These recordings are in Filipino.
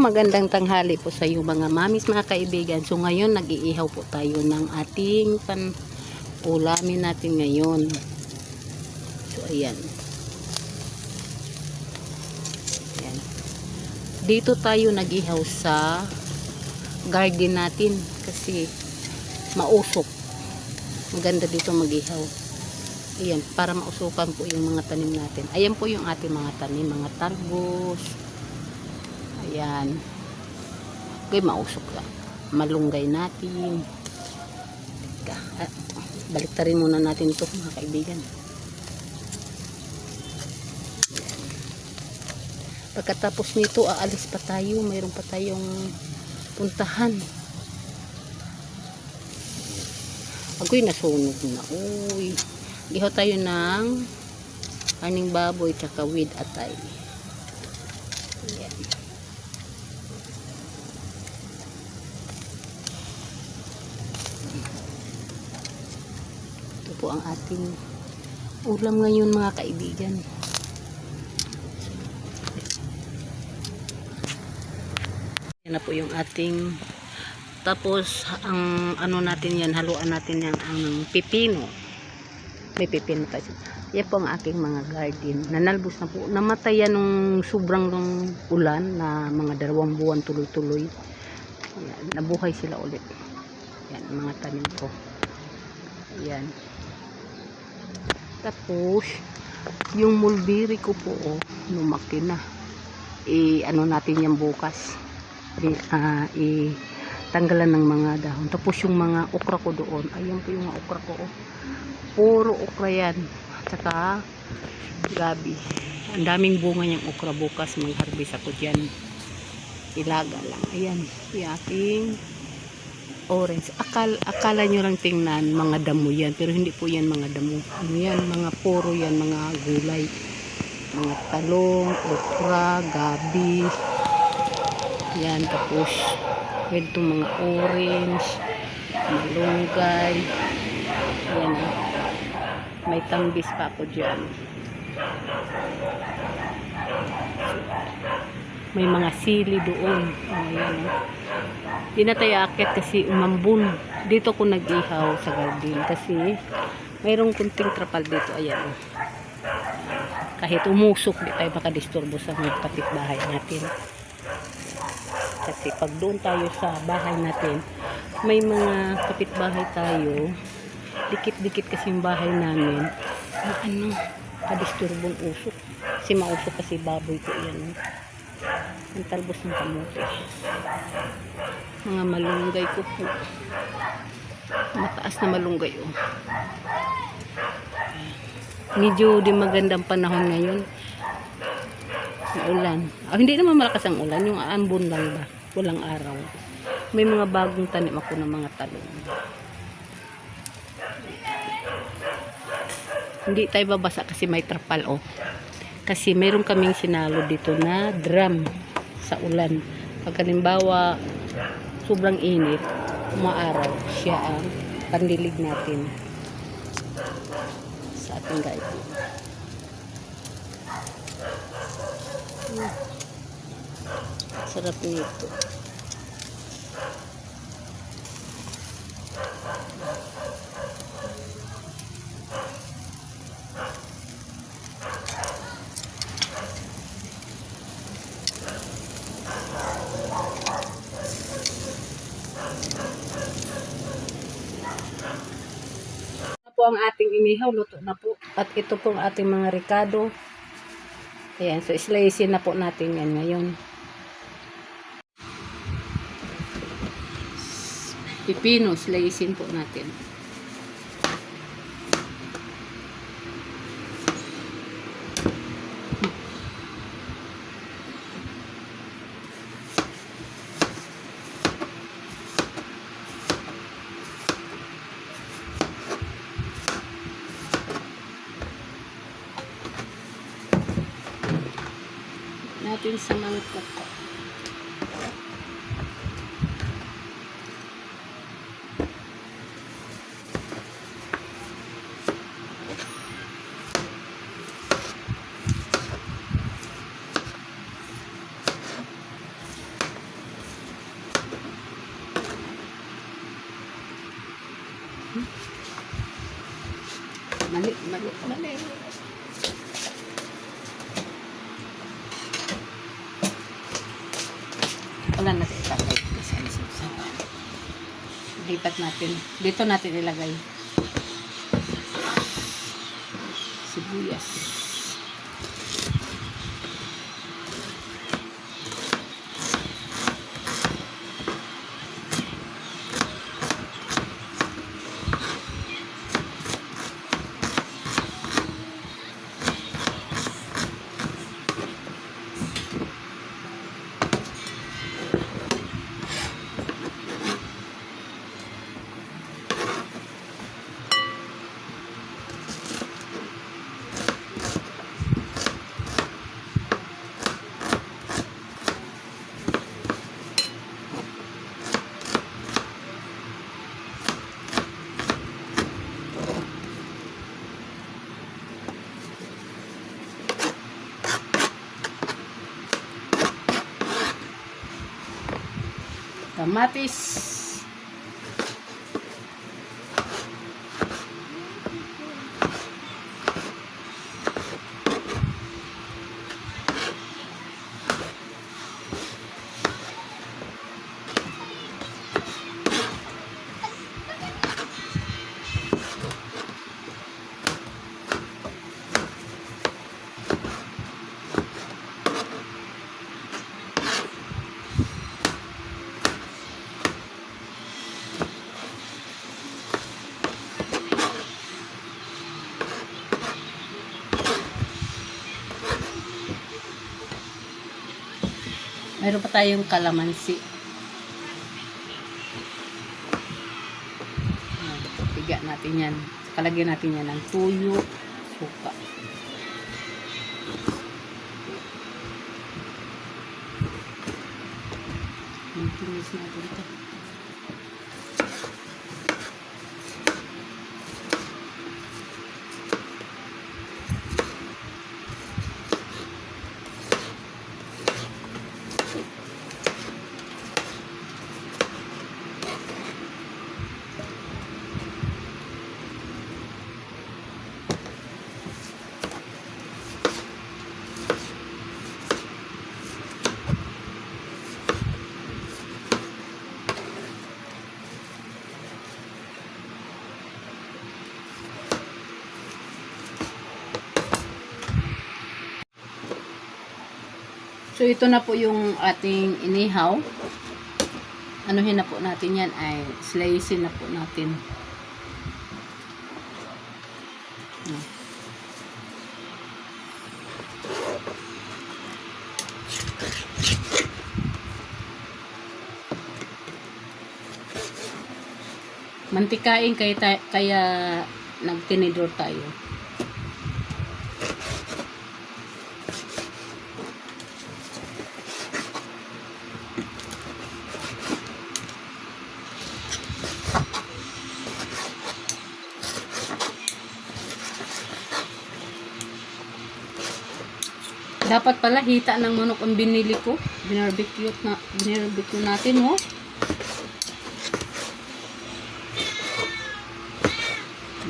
magandang tanghali po sa iyo mga mamis, mga kaibigan. So ngayon nag-iihaw po tayo ng ating pan ulamin natin ngayon. So ayan. Ayan. Dito tayo nag-ihaw sa garden natin kasi mausok. Maganda dito mag-ihaw. Ayan, para mausukan po yung mga tanim natin. Ayan po yung ating mga tanim, mga talbos, Ayan. Okay, mausok lang. Malunggay natin. Ah, muna natin ito mga kaibigan. Pagkatapos nito, aalis pa tayo. Mayroon pa tayong puntahan. Agoy, nasunog na. Uy. Gihaw tayo ng aning baboy tsaka with atay. Ayan. Ito ang ating ulam ngayon mga kaibigan. Yan na po yung ating tapos ang ano natin yan haluan natin yan ang pipino. May pipino tayo yan po ang aking mga garden. Nanalbos na po. Namatay yan nung sobrang nung ulan na mga dalawang buwan tuloy-tuloy. Nabuhay sila ulit. Yan mga tanim ko. Yan tapos yung mulberry ko po oh, lumaki na. I ano natin yan bukas? I, ah, i tanggalan ng mga dahon. Tapos yung mga okra ko doon ayan po yung mga okra ko oh. puro okra yan. Tsaka gabi. Ang daming bunga niyang okra bukas. Mag harvest ako dyan. Ilaga lang. Ayan yung ating orange akal, akala nyo lang tingnan mga damo yan. Pero hindi po yan mga damo. Ano yan? Mga puro yan mga gulay. Mga talong okra gabi. Yan tapos ito mga orange malunggay. Yan ah. may tambis pa ako dyan. May mga sili doon. Ayan ah. Di akit kasi umambun. Dito ko nag-ihaw sa garden kasi mayroong kunting trapal dito. Ayan. Kahit umusok, di tayo makadisturbo sa mga kapitbahay natin. Kasi pag doon tayo sa bahay natin, may mga kapitbahay tayo. Dikit-dikit kasi yung bahay namin. Na ano, kadisturbong usok. Kasi mausok kasi baboy ko yan. Ang talbos ng kamote mga malunggay ko po. Mataas na malunggay oh. medyo di magandang panahon ngayon. Ulan ah, hindi naman malakas ang ulan. Yung ambon lang ba? Walang araw. May mga bagong tanim ako ng mga talong. Hindi tayo babasa kasi may trapal oh. Kasi meron kaming sinalo dito na drum sa ulan. Pag sobrang init, umaaraw, siya ang pandilig natin sa ating garden. Hmm. Sarap nito. Po ang ating inihaw, luto na po. At ito po ang ating mga ricado. Ayan, so slicein na po natin yan ngayon. Pipino, slicein po natin sa mangkok. Mali, mali, mali. Wala natin ilagay kasi ano sa usawa. Lipat natin. Dito natin ilagay. Sibuyas. Kamatis. Meron pa tayong kalamansi. Piga natin yan. Kalagyan natin yan ng tuyo, suka. Maintenance natin ito. So, ito na po yung ating inihaw. Anuhin na po natin yan ay slicein na po natin. Mantikain kaya, kaya nagtinidor tayo. Dapat pala hita ng manok ang binili ko. Binarbecue na binarbecue natin, oh.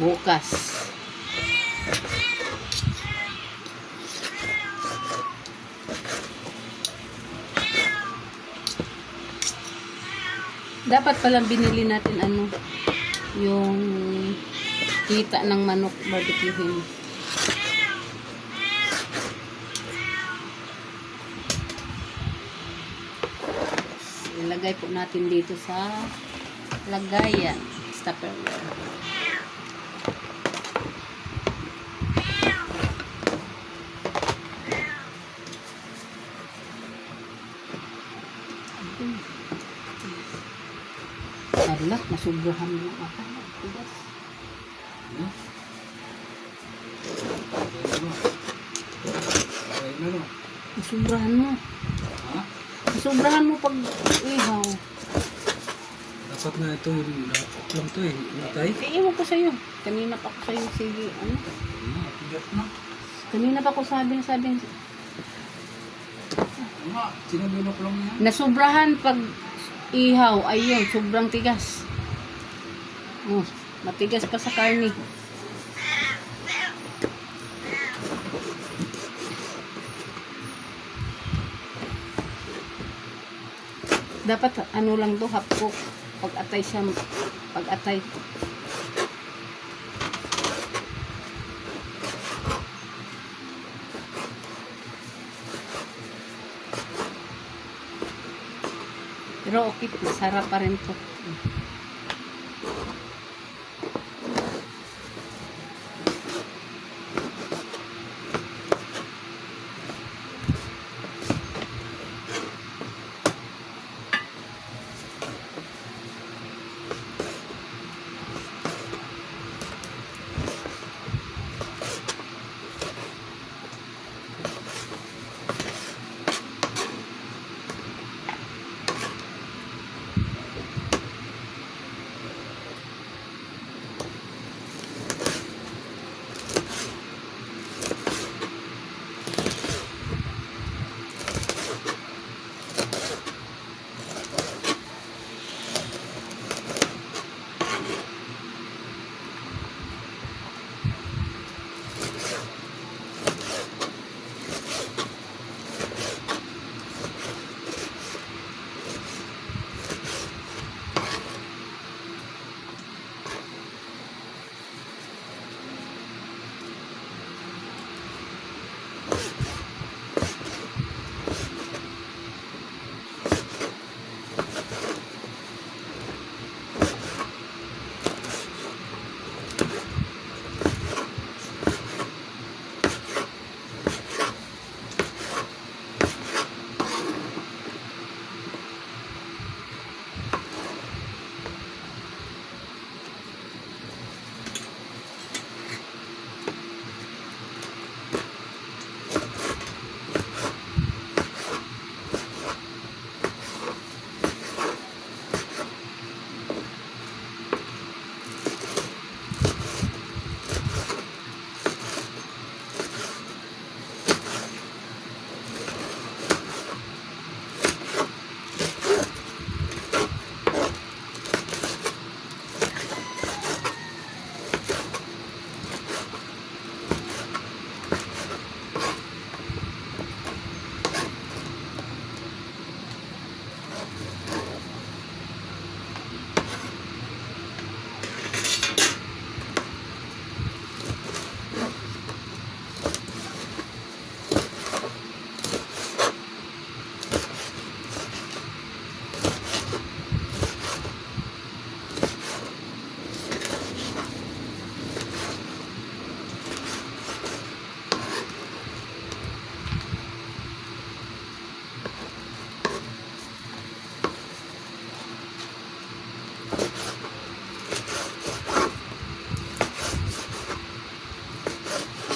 Bukas. Dapat pala binili natin ano yung hita ng manok barbecuehin. Ilagay po natin dito sa lagayan tupperware Ala, nasubuhan mo ako. Tigas. Nasubrahan mo. Ha? Nasubrahan mo pag ito, dapat lang ito eh. Natay? Eh, iwan ko sa'yo. Kanina pa ko sa'yo, sige, ano? Ah, tigat na. Kanina pa ko sabi, sabi, Nga, sinabi ko lang yan. nasubrahan pag ihaw, ayun, sobrang tigas. Oh, Matigas pa sa karne. Dapat ano lang to, hapko. Pag atay siya, pag atay. Pero okay, masarap pa rin to.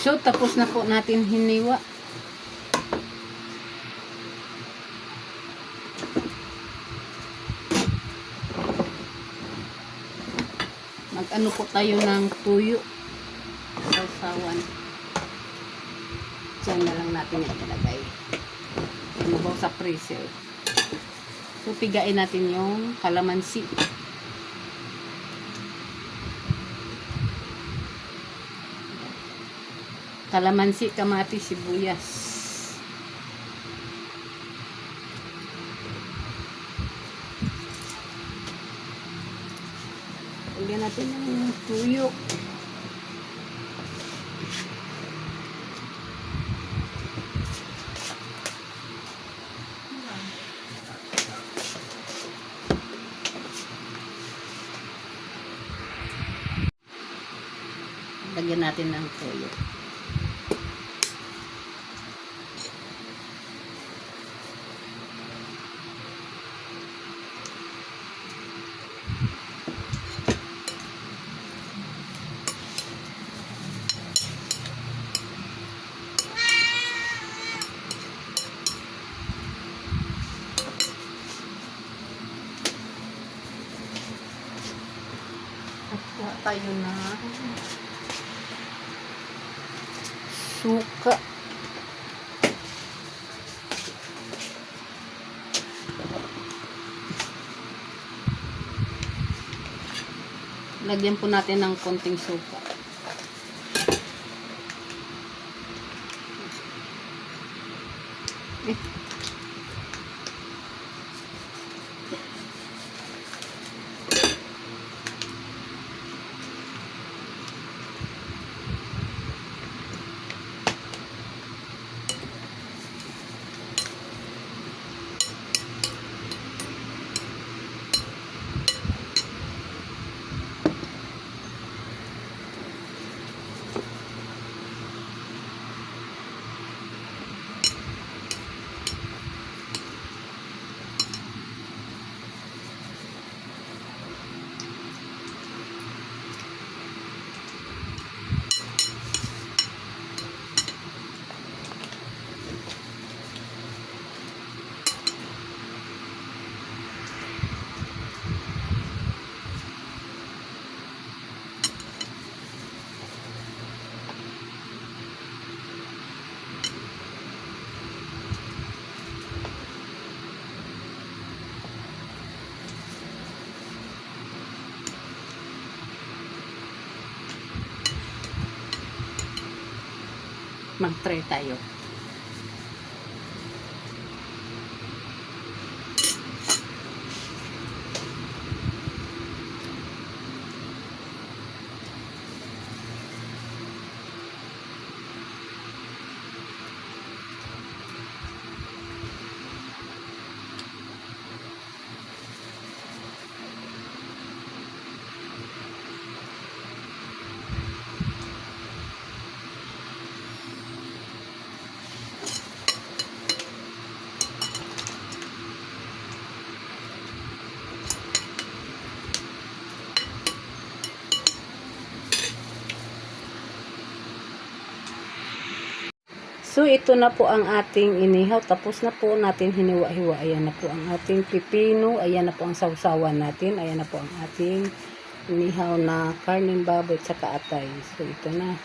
So, tapos na po natin hiniwa. Mag-ano po tayo ng tuyo. Sausawan. Diyan na lang natin yan ilagay. Ano sa freezer. So, pigain natin yung kalamansi. Kalamansi, kamati, sibuyas. Lagyan natin yung tuyo. Lagyan natin ng tuyo. At kuha tayo na suka. Lagyan po natin ng konting suka. Eh. Mag-try tayo. So, ito na po ang ating inihaw. Tapos na po natin hiniwa-hiwa. Ayan na po ang ating pipino. Ayan na po ang sausawan natin. Ayan na po ang ating inihaw na karning baboy at saka atay. So, ito na.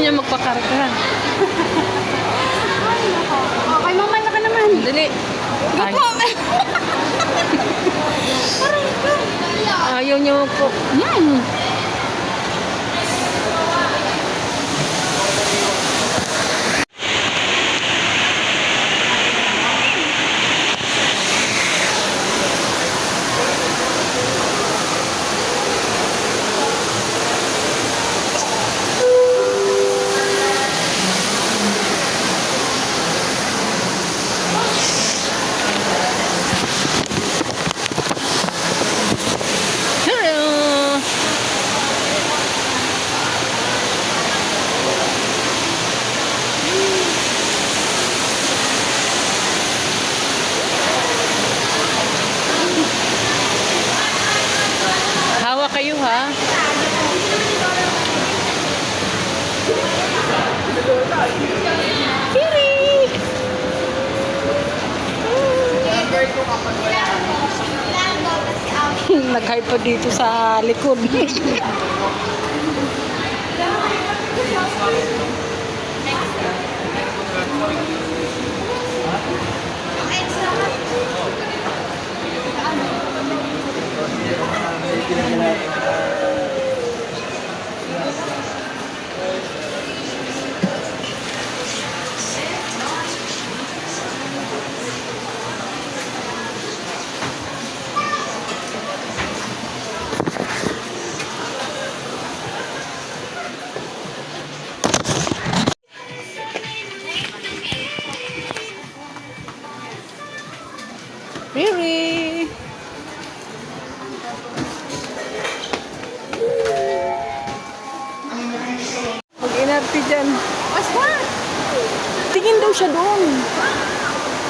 Niya magpakarga. Okay, mamay na ka naman. Dali. Ay. Ayaw niyo po. Yan. Dito sa likod.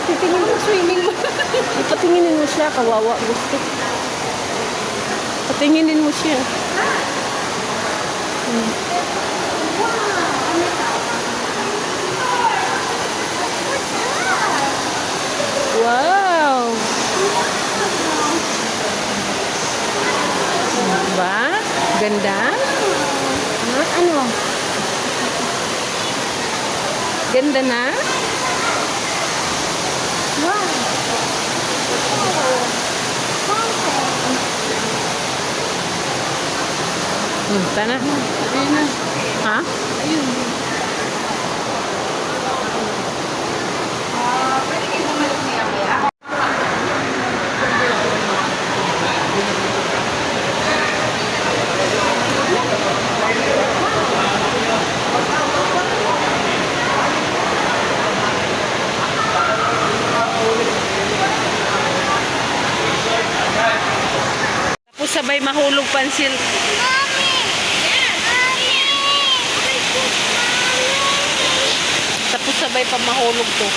Titingin mo, swimming mo. Ipatinginin mo siya, kawawa, gusto. Patinginin mo siya. Hmm. Wow! Diba? Ganda? Ano? Ganda na? Hmm, sana. Ayun na. Ha? Ayun. Sabay mahulog pansil. Tapos sabay pa